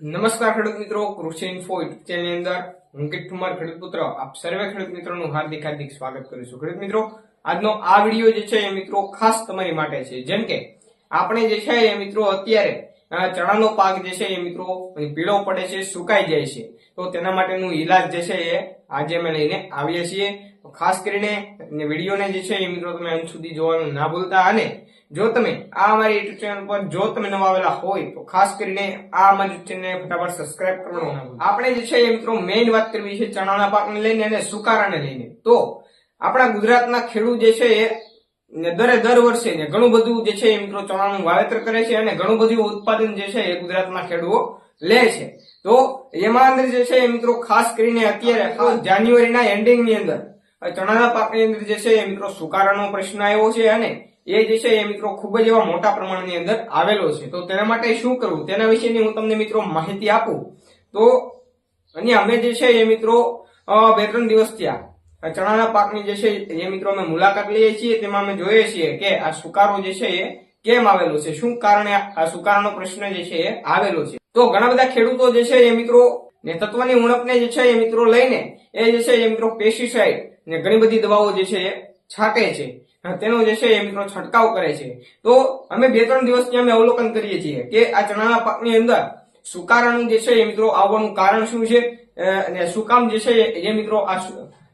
નમસ્કાર ખેડૂત મિત્રો, કૃષિ ઇન્ફો યુટ્યુબ ચેનલની અંદર હું કિટ ઠુમર ખેડૂત પુત્ર, આપ સર્વે ખેડૂત મિત્રોનું હાર્દિક હાર્દિક સ્વાગત કરું છું. ખેડૂત મિત્રો, આજનો આ વીડિયો જે છે એ મિત્રો ખાસ તમારી માટે છે. જેમ કે આપણે જે છે એ મિત્રો અત્યારે ચણાનો પાક જે છે એ મિત્રો પીળો પડે છે સુકાઈ જાય છે. તો તેના માટેનું ઈલાજ જે છે એ આજે અમે લઈને આવીએ છીએ. ખાસ કરીને વિડીયોને જે છે એ મિત્રો તમે અંત સુધી જોવાનું ના ભૂલતા. અને જો તમે આ અમારી યુટ્યુબ ચેનલ પર જો તમે નવા આવેલા હોય તો ખાસ કરીને આ અમારી ચેનલને ફટાફટ સબસ્ક્રાઇબ કરવાનું. આપણે જે છે એ મિત્રો મેઇન વાત કરવી છે ચણાના પાકને લઈને અને સુકારાને લઈને. તો આપણા ગુજરાતના ખેડૂત જે છે એ ને દરે દર વર્ષે ને ઘણું બધું જે છે મિત્રો ચણાનું વાવેતર કરે છે અને ઘણું બધું ઉત્પાદન જે છે એ ગુજરાતમાં ખેડૂતો લે છે. તો એમાં અંદર જે છે એ મિત્રો ખાસ કરીને અત્યારે જાન્યુઆરીના એન્ડિંગની અંદર ચણાના પાકની અંદર જે છે એ મિત્રો સુકારાનો પ્રશ્ન આવ્યો છે અને એ જે છે એ મિત્રો ખૂબ જ એવા મોટા પ્રમાણની અંદર આવેલો છે. તો તેના માટે શું કરવું? તેના વિશેની હું તમને મિત્રો માહિતી આપું. તો અને અમે જે છે એ મિત્રો બે ત્રણ દિવસ આ ચણાના પાકની જે છે એ મિત્રો અમે મુલાકાત લઈએ છીએ તેમાં અમે જોઈએ છીએ કે આ સુકારો જે છે એ કેમ આવેલો છે શું કારણે આ સુકારાનો પ્રશ્ન જે છે એ આવેલો છે તો ઘણા બધા ખેડૂતો જે છે એ મિત્રો ને તત્વની ઉણપને જે છે એ મિત્રો લઈને એ જે છે એ મિત્રો પેસ્ટિસાઇડ ને ઘણી બધી દવાઓ જે છે એ છાંટે છે તેનો જે છે એ મિત્રો છંટકાવ કરે છે તો અમે બે ત્રણ દિવસથી અમે અવલોકન કરીએ છીએ કે આ ચણાના પાકની અંદર સુકારાનું જે છે એ મિત્રો આવવાનું કારણ શું છે અને શું કામ જે છે એ- મિત્રો આ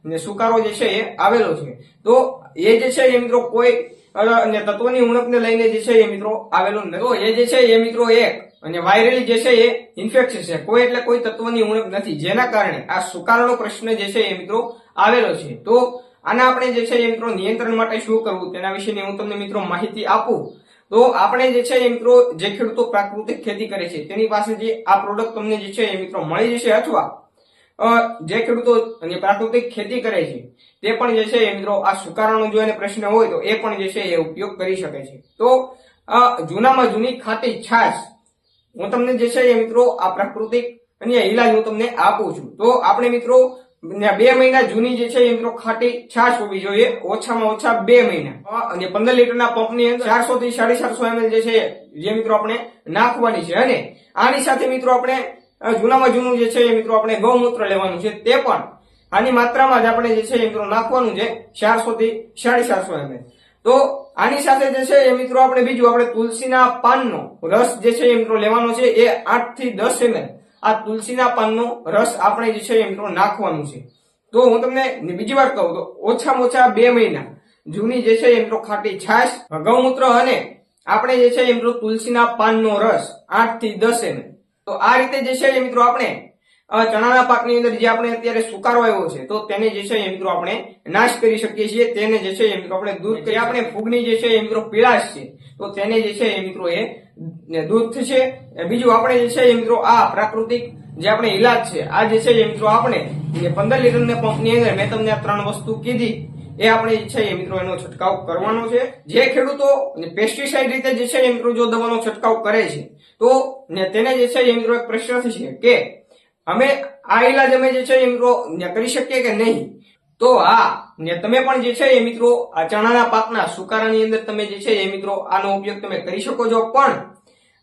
ને સુકારો જે છે એ આવેલો છે. તો એ જે છે એ મિત્રો કોઈ અ, ને તત્વની ઉણપને લઈને જે છે એ મિત્રો આવેલો નથી. તો એ જે છે એ મિત્રો એક અને વાયરલી જે છે એ ઇન્ફેક્શન છે. કોઈ એટલે કોઈ તત્વની ઉણપ નથી. જેના કારણે આ સુકારાનો પ્રશ્ન જે છે એ મિત્રો આવેલો છે. તો આના આપણે જે છે એ મિત્રો નિયંત્રણ માટે શું કરવું? તેના વિશેની હું તમને મિત્રો માહિતી આપું. તો આપણે જે છે એ મિત્રો જે ખેડૂતો પ્રાકૃતિક ખેતી કરે છે તેની પાસેથી આ પ્રોડક્ટ તમને જે છે એ મિત્રો મળી જશે અથવા જે ખેડૂતો પ્રાકૃતિક ખેતી કરે છે, તે પણ જે છે મિત્રો આ સુકારાનો જો એને પ્રશ્ન હોય તો એ પણ જે છે એ ઉપયોગ કરી શકે છે. તો જૂનામાં જૂની ખાટી છાશ, હું તમને જે છે એ મિત્રો આ પ્રાકૃતિક અને ઈલાજ હું તમને આપું છું. તો આપણે મિત્રો બે મહિના જૂની જે છે એ મિત્રો ખાટી છાશ હોવી જોઈએ, ઓછામાં ઓછા બે મહિના. અને પંદર લીટરના પંપની અંદર ચારસો થી સાડી ચારસો એમએલ જે છે જે મિત્રો આપણે નાખવાની છે. અને આની સાથે મિત્રો આપણે જૂનામાં જૂનું જે છે એ મિત્રો આપણે ગૌમૂત્ર લેવાનું છે. તે પણ આની માત્રામાં જ આપણે જે છે એ મિત્રો નાખવાનું છે ચારસો થી સાડી ચારસો એમ તો આની સાથે જે છે એ મિત્રો આપણે બીજું આપણે તુલસીના પાનનો રસ જે છે એ મિત્રો લેવાનો છે એ આઠથી દસ એમ આ તુલસીના પાનનો રસ આપણે જે છે એ મિત્રો નાખવાનું છે. તો હું તમને બીજી વાર કહું તો ઓછામાં ઓછા બે મહિના જૂની જે છે એ મિત્રો ખાટી છાશ, ગૌમૂત્ર અને આપણે જે છે એ મિત્રો તુલસીના પાનનો રસ આઠથી દસ એમએલ. તો આ રીતે જે છે મિત્રો આપણે ચણાના પાકની અંદર જે આપણે અત્યારે સુકારો આવ્યો છે તો તેને જે છે મિત્રો આપણે નાશ કરી શકીએ છીએ. તેને જે છે મિત્રો આપણે દૂર કરી આપણે ફૂગની જે છે એ મિત્રો પીળાશ છે તો તેને જે છે એ મિત્રો એ દૂર થશે. બીજું આપણે જે છે મિત્રો આ પ્રાકૃતિક જે આપણે ઈલાજ છે આ જે છે મિત્રો આપણે પંદર લીટરના પંપની અંદર મેં તમને ત્રણ વસ્તુ કીધી. એ આપણે છે એ મિત્રો એનો છંટકાવ કરવાનો છે. જે ખેડૂતો પેસ્ટિસાઇડ રીતે જે છે એ મિત્રો જો દવાનો છંટકાવ કરે છે, તો ને તેને જે છે એ મિત્રો એક પ્રશ્ન છે કે અમે આ ઈલાજ અમે જે છે એ મિત્રો કરી શકીએ કે નહીં? તો હા, ને તમે પણ જે છે એ મિત્રો આ ચણાના પાકના સુકારાની અંદર તમે જે છે એ મિત્રો આનો ઉપયોગ તમે કરી શકો છો. પણ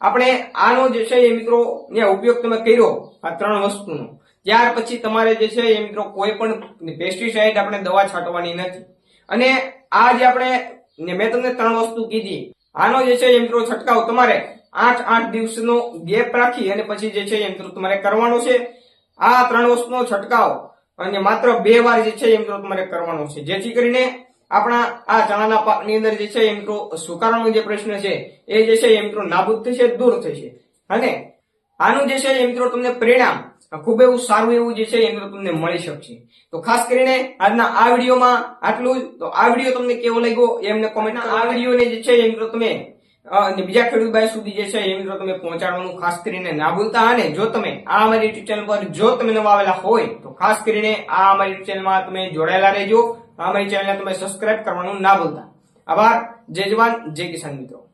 આપણે આનો જે છે એ મિત્રો ઉપયોગ તમે કર્યો આ ત્રણ વસ્તુનો. ત્યાર પછી તમારે જે છે એ મિત્રો કોઈ પણ પેસ્ટિસાઇડ આપણે દવા છાંટવાની નથી. અને આ જે આપણે મેં તમને ત્રણ વસ્તુ કીધી. આનો જે છે એ મિત્રો છંટકાવ તમારે આઠ આઠ દિવસનો ગેપ રાખી અને પછી જે છે એ મિત્રો તમારે કરવાનો છે. આ ત્રણ વસ્તુનો છંટકાવ અને માત્ર બે વાર જે છે એ મિત્રો તમારે કરવાનો છે. જેથી કરીને આપણા આ ચણાના પાકની અંદર જે છે એ મિત્રો સુકારાનો જે પ્રશ્ન છે એ જે છે એ મિત્રો નાબૂદ થશે, દૂર થશે. અને આનું જે છે એ મિત્રો તમને પરિણામ ખૂબ એવું સારું એવું જે છે એ મિત્રો તમને મળી શકશે. તો ખાસ કરીને આજના આ વિડીયોમાં આટલું જ. તો આ વીડિયો તમને કેવો લાગ્યો એ અમને કોમેન્ટ આ વિડીયોને જે છે એ મિત્રો તમે અને બીજા ખેડૂત ભાઈ સુધી જે છે એ મિત્રો તમે પહોંચાડવાનું ખાસ કરીને ના ભૂલતા. અને જો તમે આ અમારી યુટ્યુબ ચેનલ પર જો તમે નવા આવેલા હોય તો ખાસ કરીને આ અમારી યુટ્યુબ ચેનલમાં તમે જોડાયેલા રહેજો. અમારી ચેનલને તમે સબસ્ક્રાઇબ કરવાનું ના ભૂલતા. આભાર. જય જવાન. જય કિસાન મિત્રો.